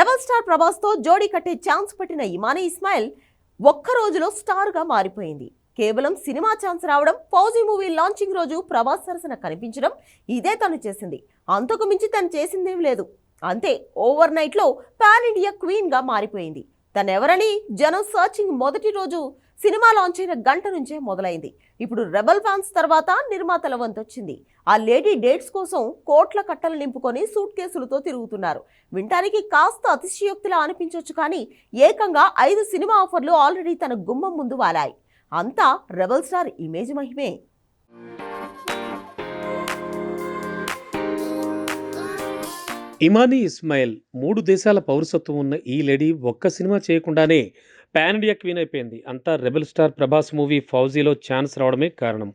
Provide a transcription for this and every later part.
Rebel star ప్రభాస్తో జోడీ కట్టే chance పట్టిన ఇమానీ ఇస్మాయిల్ ఒక్క రోజులో స్టార్గా మారిపోయింది. కేవలం సినిమా ఛాన్స్ రావడం ఫౌజీ మూవీ లాంచింగ్ రోజు ప్రభాస్ సరసన కనిపించడం ఇదే తను చేసింది. అంతకు మించి తను చేసిందేం లేదు. అంతే ఓవర్ నైట్లో పాన్ ఇండియా క్వీన్గా మారిపోయింది. తనెవరని జనం సర్చింగ్ మొదటి రోజు సినిమా లాంచ్ అయిన గంట నుంచే మొదలైంది. ఇప్పుడు రెబల్ ఫ్యాన్స్ తర్వాత నిర్మాతల వంతొచ్చింది. ఆ లేడీ డేట్స్ కోసం కోట్ల కట్టలు నింపుకొని సూట్ కేసులతో తిరుగుతున్నారు. వినటానికి కాస్త అతిశయోక్తిలా అనిపించవచ్చు కానీ ఏకంగా ఐదు సినిమా ఆఫర్లు ఆల్రెడీ తన గుమ్మం ముందు వాలాయి. అంతా రెబల్ స్టార్ ఇమేజ్ మహిమే. ఇమానీ ఇస్మాయిల్ మూడు దేశాల పౌరసత్వం ఉన్న ఈ లేడీ ఒక్క సినిమా చేయకుండానే పాన్ ఇండియా క్వీన్ అయిపోయింది. అంతా రెబల్ స్టార్ ప్రభాస్ మూవీ ఫౌజీలో ఛాన్స్ రావడమే కారణం.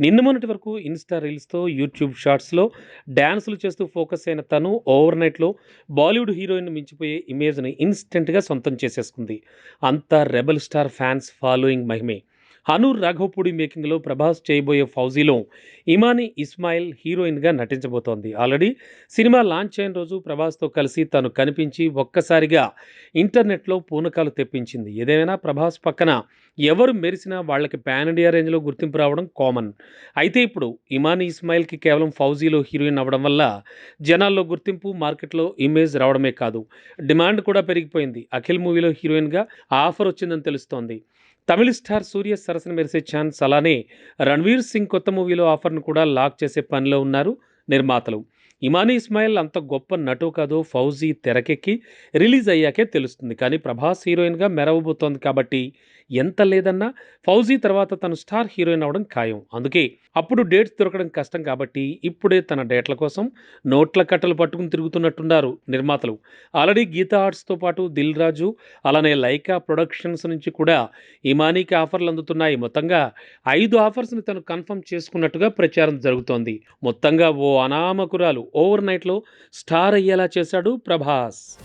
నిన్న మొన్నటి వరకు ఇన్స్టా రీల్స్తో యూట్యూబ్ షార్ట్స్లో డ్యాన్సులు చేస్తూ ఫోకస్ అయిన తను ఓవర్ నైట్లో బాలీవుడ్ హీరోయిన్ మించిపోయే ఇమేజ్ని ఇన్స్టెంట్గా సొంతం చేసేసుకుంది. అంతా రెబల్ స్టార్ ఫ్యాన్స్ ఫాలోయింగ్ మహిమే. హనూర్ రాఘవపూడి మేకింగ్లో ప్రభాస్ చేయబోయే ఫౌజీలో ఇమాని ఇస్మాయిల్ హీరోయిన్గా నటించబోతోంది. ఆల్రెడీ సినిమా లాంచ్ అయిన రోజు ప్రభాస్తో కలిసి తను కనిపించి ఒక్కసారిగా ఇంటర్నెట్లో పూనకాలు తెప్పించింది. ఏదేమైనా ప్రభాస్ పక్కన ఎవరు మెరిసినా వాళ్ళకి పాన్ ఇండియా రేంజ్లో గుర్తింపు రావడం కామన్. అయితే ఇప్పుడు ఇమాని ఇస్మాయిల్కి కేవలం ఫౌజీలో హీరోయిన్ అవ్వడం వల్ల జనాల్లో గుర్తింపు మార్కెట్లో ఇమేజ్ రావడమే కాదు. డిమాండ్ కూడా పెరిగిపోయింది. అఖిల్ మూవీలో హీరోయిన్గా ఆఫర్ వచ్చిందని తెలుస్తోంది. తమిళ స్టార్ సూర్య సరసన మెరిసే ఛాన్స్ అలానే రణ్వీర్ సింగ్ కొత్త మూవీలో ఆఫర్ను కూడా లాక్ చేసే పనిలో ఉన్నారు నిర్మాతలు. ఇమానీ ఇస్మాయిల్ అంత గొప్ప నటు కాదో ఫౌజీ తెరకెక్కి రిలీజ్ అయ్యాకే తెలుస్తుంది. కానీ ప్రభాస్ హీరోయిన్గా మెరవబోతోంది కాబట్టి ఎంత లేదన్నా ఫౌజీ తర్వాత తను స్టార్ హీరోయిన్ అవడం ఖాయం. అందుకే అప్పుడు డేట్స్ దొరకడం కష్టం కాబట్టి ఇప్పుడే తన డేట్ల కోసం నోట్ల కట్టలు పట్టుకుని తిరుగుతున్నట్టున్నారు నిర్మాతలు. ఆల్రెడీ గీతా ఆర్ట్స్తో పాటు దిల్ రాజు అలానే లైకా ప్రొడక్షన్స్ నుంచి కూడా ఇమానీకి ఆఫర్లు అందుతున్నాయి. మొత్తంగా ఐదు ఆఫర్స్ని తను కన్ఫర్మ్ చేసుకున్నట్టుగా ప్రచారం జరుగుతోంది. మొత్తంగా ఓ అనామకురాలు ఓవర్ నైట్లో స్టార్ అయ్యేలా చేశాడు ప్రభాస్.